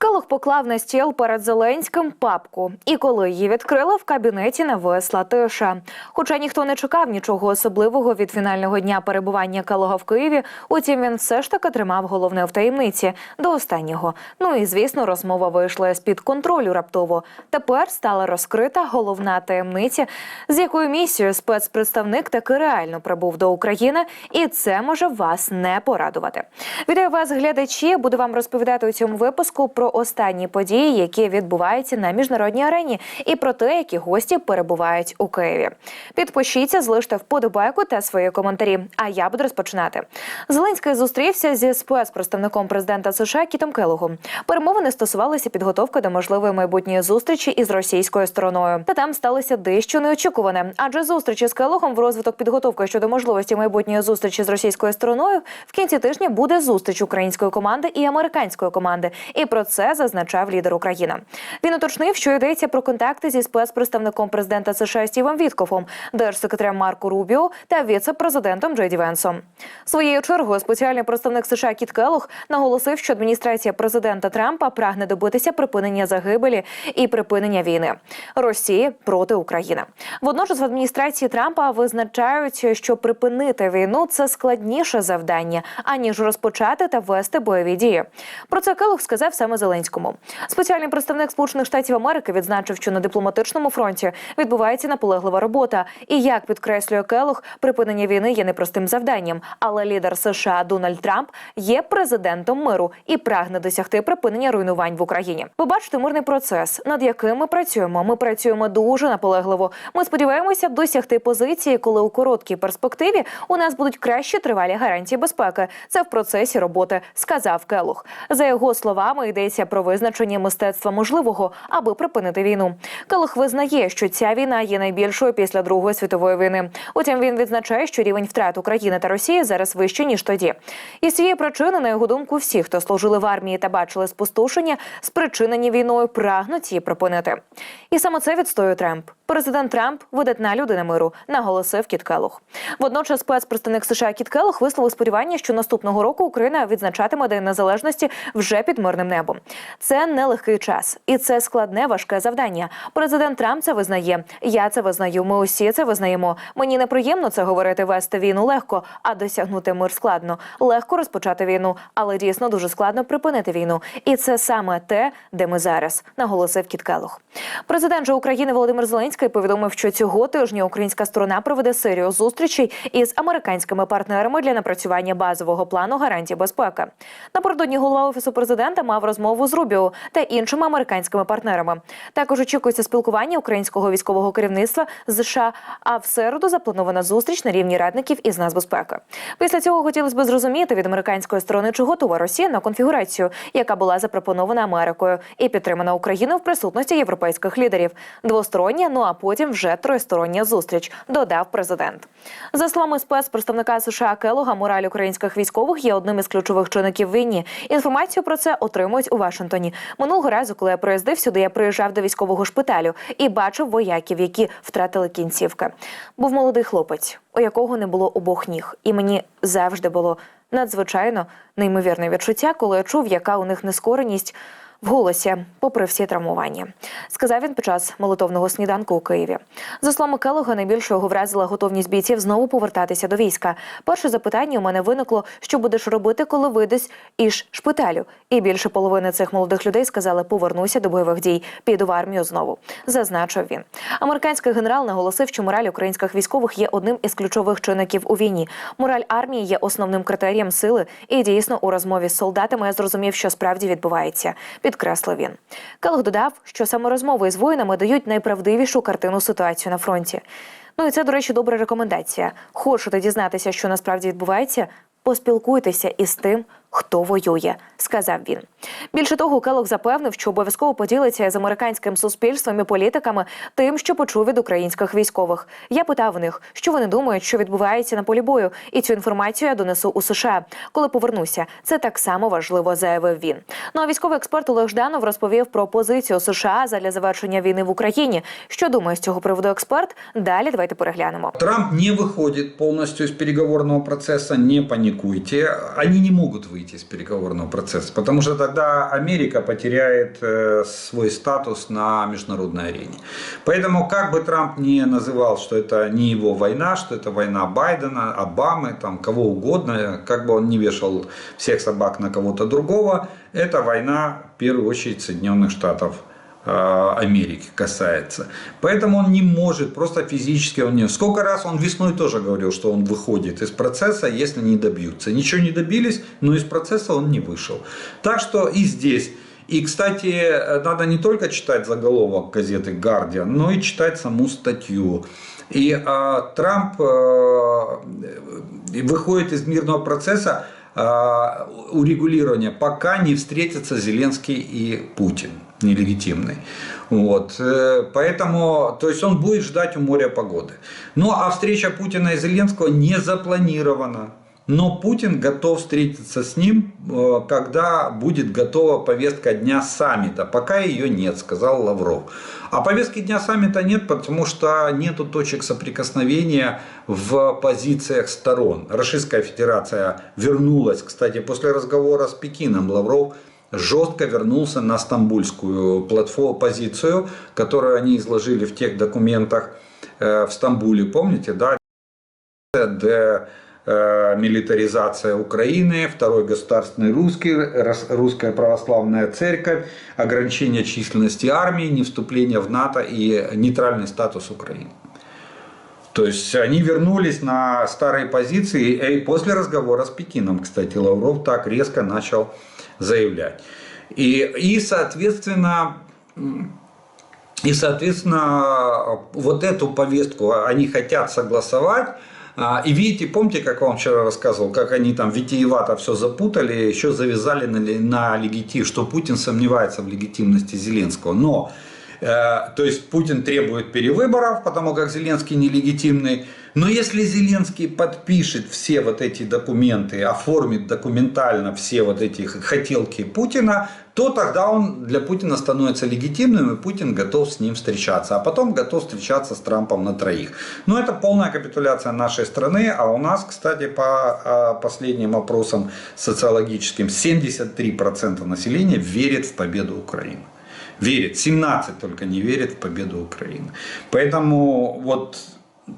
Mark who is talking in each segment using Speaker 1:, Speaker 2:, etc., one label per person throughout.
Speaker 1: Келох поклав на стіл перед Зеленським папку, і коли її відкрили, в кабінеті нависла тиша. Хоча ніхто не чекав нічого особливого від фінального дня перебування Келога в Києві, утім він все ж таки тримав головне в таємниці до останнього. Ну і звісно, розмова вийшла з під контролю раптово. Тепер стала розкрита головна таємниця, з якою місією спецпредставник таки реально прибув до України, і це може вас не порадувати. Вітаю вас, глядачі. Буду вам розповідати у цьому випуску про останні події, які відбуваються на міжнародній арені, і про те, які гості перебувають у Києві. Підпишіться, залиште вподобайку та свої коментарі. А я буду розпочинати. Зеленський зустрівся зі спецпредставником президента США Кітом Келогом. Перемовини стосувалися підготовки до можливої майбутньої зустрічі із російською стороною. Та там сталося дещо неочікуване, адже зустрічі з Келогом в розвиток підготовки щодо можливості майбутньої зустрічі з російською стороною в кінці тижня буде зустріч української команди і американської команди. І про це зазначав лідер України. Він уточнив, що йдеться про контакти зі спецпредставником президента США Стівом Віткофом, держсекретарем Марко Рубіо та віце-президентом Джейді Венсом. Своєю чергою спеціальний представник США Кіт Келлог наголосив, що адміністрація президента Трампа прагне добитися припинення загибелі і припинення війни Росії проти України. Водночас в адміністрації Трампа визначають, що припинити війну це складніше завдання аніж розпочати та вести бойові дії. Про це Келлог сказав саме Зеленському. Спеціальний представник Сполучених Штатів Америки відзначив, що на дипломатичному фронті відбувається наполеглива робота. І як підкреслює Келлог, припинення війни є непростим завданням. Але лідер США Дональд Трамп є президентом миру і прагне досягти припинення руйнувань в Україні. Ви мирний процес, над яким ми працюємо. Ми працюємо дуже наполегливо. Ми сподіваємося досягти позиції, коли у короткій перспективі у нас будуть кращі тривалі гарантії безпеки. Це в процесі роботи, сказав Келлог. За його словами, йдеться про визначення мистецтва можливого, аби припинити війну. Келлог визнає, що ця війна є найбільшою після Другої світової війни. Утім, він відзначає, що рівень втрат України та Росії зараз вищий ніж тоді. І з цієї причини, на його думку, всі, хто служили в армії та бачили спустошення, спричинені війною, прагнуть її припинити. І саме це відстоює Трамп. Президент Трамп видатна людина миру, наголосив Кіт Келлог. Водночас спецпредставник США Кіт Келлог висловив сподівання, що наступного року Україна відзначатиме День Незалежності вже під мирним небом. Це нелегкий час, і це складне важке завдання. Президент Трамп це визнає. Я це визнаю. Ми усі це визнаємо. Мені неприємно це говорити. Вести війну легко, а досягнути мир складно. Легко розпочати війну, але дійсно дуже складно припинити війну. І це саме те, де ми зараз, наголосив Кіт Келлог. Президент же України Володимир Зеленський повідомив, що цього тижня українська сторона проведе серію зустрічей із американськими партнерами для напрацювання базового плану гарантій безпеки. Напередодні голова офісу президента мав розмову з Рубіо та іншими американськими партнерами. Також очікується спілкування українського військового керівництва з США. А в середу запланована зустріч на рівні радників із нацбезпеки. Після цього хотілося б зрозуміти від американської сторони, чи готова Росія на конфігурацію, яка була запропонована Америкою і підтримана Україною в присутності європейських лідерів. Двостороння, ну а потім вже тристороння зустріч, додав президент. За словами спецпредставника США Келога, мораль українських військових є одним із ключових чинників війні. Інформацію про це отримують у Вашингтоні. Минулого разу, коли я приїздив сюди, я приїжджав до військового шпиталю і бачив вояків, які втратили кінцівки. Був молодий хлопець, у якого не було обох ніг, і мені завжди було надзвичайно неймовірне відчуття, коли я чув, яка у них нескореність. В голосі, попри всі травмування, сказав він під час молитовного сніданку у Києві. За словами Келога, найбільше його вразила готовність бійців знову повертатися до війська. Перше запитання у мене виникло, що будеш робити, коли вийдеш із шпиталю. І більше половини цих молодих людей сказали, повернуся до бойових дій, піду в армію знову. Зазначив він. Американський генерал наголосив, що мораль українських військових є одним із ключових чинників у війні. Мораль армії є основним критерієм сили. І дійсно у розмові з солдатами я зрозумів, що справді відбувається підкреслив він. Келг додав, що саме розмови з воїнами дають найправдивішу картину ситуацію на фронті. Ну і це, до речі, добра рекомендація. Хочете дізнатися, що насправді відбувається? Поспілкуйтеся із тим, хто воює, сказав він. Більше того, Келог запевнив, що обов'язково поділиться з американським суспільством і політиками тим, що почув від українських військових. Я питав у них, що вони думають, що відбувається на полі бою, і цю інформацію я донесу у США. Коли повернуся, це так само важливо, заявив він. Ну а військовий експерт Олег Жданов розповів про позицію США задля завершення війни в Україні. Що думає з цього приводу експерт? Далі давайте переглянемо.
Speaker 2: Трамп не выходит полностью из переговорного процесса, не паникуйте. Они не могут выйти выйти из переговорного процесса, потому что тогда Америка потеряет э, свой статус на международной арене. Поэтому, как бы Трамп не называл, что это не его война, что это война Байдена, Обамы, там, кого угодно, как бы он не вешал всех собак на кого-то другого, это война, в первую очередь, Соединенных Штатов Америки касается. Поэтому он не может, просто физически он не... Сколько раз он весной тоже говорил, что он выходит из процесса, если не добьются. Ничего не добились, но из процесса он не вышел. Так что и здесь. И, кстати, надо не только читать заголовок газеты «Гардиан», но и читать саму статью. И э, Трамп э, выходит из мирного процесса э, урегулирования, пока не встретятся Зеленский и Путин нелегитимный. Вот. э, Поэтому, то есть он будет ждать у моря погоды. Ну а встреча Путина и Зеленского не запланирована. Но Путин готов встретиться с ним, э, когда будет готова повестка дня саммита. Пока ее нет, сказал Лавров. А повестки дня саммита нет, потому что нету точек соприкосновения в позициях сторон. Российская Федерация вернулась, кстати, после разговора с Пекином Лавров жестко вернулся на стамбульскую платформу, позицию, которую они изложили в тех документах э, в Стамбуле, помните, да, э, милитаризация Украины, второй государственный русский, русская православная церковь, ограничение численности армии, не вступление в НАТО и нейтральный статус Украины. То есть они вернулись на старые позиции, и после разговора с Пекином, кстати, Лавров так резко начал заявлять. И, и соответственно, и, соответственно, вот эту повестку они хотят согласовать. А, И видите, помните, как вам вчера рассказывал, как они там витиевато все запутали, еще завязали на, на легитим, что Путин сомневается в легитимности Зеленского. Но, то есть Путин требует перевыборов, потому как Зеленский нелегитимный. Но если Зеленский подпишет все вот эти документы, оформит документально все вот эти хотелки Путина, то тогда он для Путина становится легитимным, и Путин готов с ним встречаться. А потом готов встречаться с Трампом на троих. Но это полная капитуляция нашей страны. А у нас, кстати, по а, последним опросам социологическим, 73% населения верит в победу Украины. Верит. 17 только не верит в победу Украины. Поэтому вот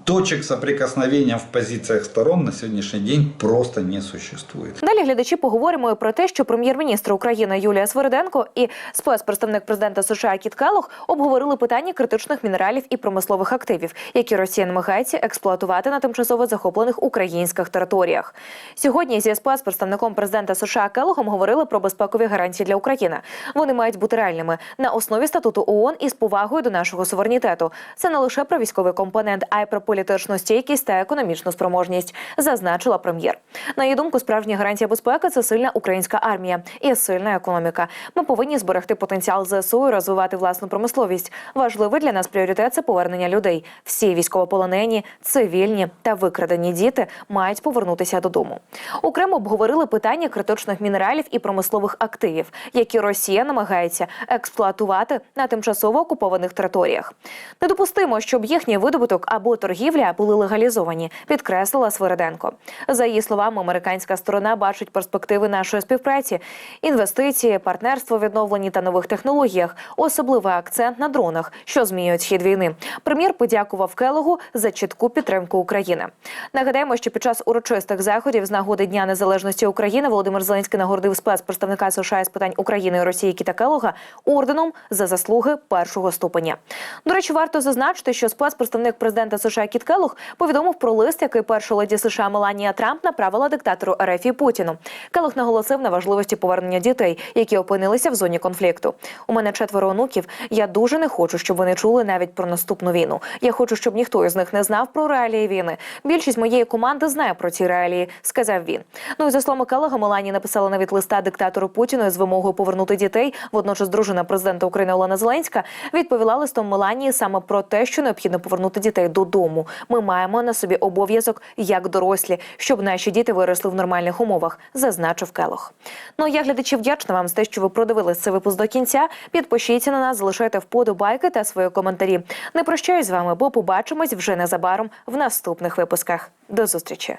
Speaker 2: точек соприкосновения в позициях сторон на сьогоднішній день просто не существует.
Speaker 1: Далі глядачі поговоримо і про те, що прем'єр-міністр України Юлія Свириденко і спецпредставник президента США Кіт Келлог обговорили питання критичних мінералів і промислових активів, які Росія намагається експлуатувати на тимчасово захоплених українських територіях. Сьогодні зі спецпредставником президента США Келлогом говорили про безпекові гарантії для України. Вони мають бути реальними на основі статуту ООН і з повагою до нашого суверенітету. Це не лише про військовий компонент, а й про політичну стійкість та економічну спроможність, зазначила прем'єр. На її думку, справжня гарантія безпеки це сильна українська армія і сильна економіка. Ми повинні зберегти потенціал ЗСУ і розвивати власну промисловість. Важливий для нас пріоритет це повернення людей. Всі військовополонені, цивільні та викрадені діти мають повернутися додому. Окремо обговорили питання критичних мінералів і промислових активів, які Росія намагається експлуатувати на тимчасово окупованих територіях. Недопустимо, щоб їхній видобуток або торгівля були легалізовані, підкреслила Свириденко. За її словами, американська сторона бачить перспективи нашої співпраці, інвестиції, партнерство в відновленні та нових технологіях, особливий акцент на дронах, що змінюють хід війни. Прем'єр подякував Келогу за чітку підтримку України. Нагадаємо, що під час урочистих заходів з нагоди Дня Незалежності України Володимир Зеленський нагородив спецпредставника США з питань України і Росії Кіта Келога орденом за заслуги першого ступеня. До речі, варто зазначити, що спецпредставник президента США Кіт Келлог повідомив про лист, який перша леді США Меланія Трамп направила диктатору РФ Путіну. Келлог наголосив на важливості повернення дітей, які опинилися в зоні конфлікту. У мене четверо онуків. Я дуже не хочу, щоб вони чули навіть про наступну війну. Я хочу, щоб ніхто із них не знав про реалії війни. Більшість моєї команди знає про ці реалії, сказав він. Ну і за словами Келлога, Меланія написала навіть листа диктатору Путіну з вимогою повернути дітей. Водночас дружина президента України Олена Зеленська відповіла листом Меланії саме про те, що необхідно повернути дітей додому. Ми маємо на собі обов'язок як дорослі, щоб наші діти виросли в нормальних умовах, зазначив Келох. Ну я глядачі вдячна вам за те, що ви продивились цей випуск до кінця. Підпишіться на нас, залишайте вподобайки та свої коментарі. Не прощаюсь з вами, бо побачимось вже незабаром в наступних випусках. До зустрічі.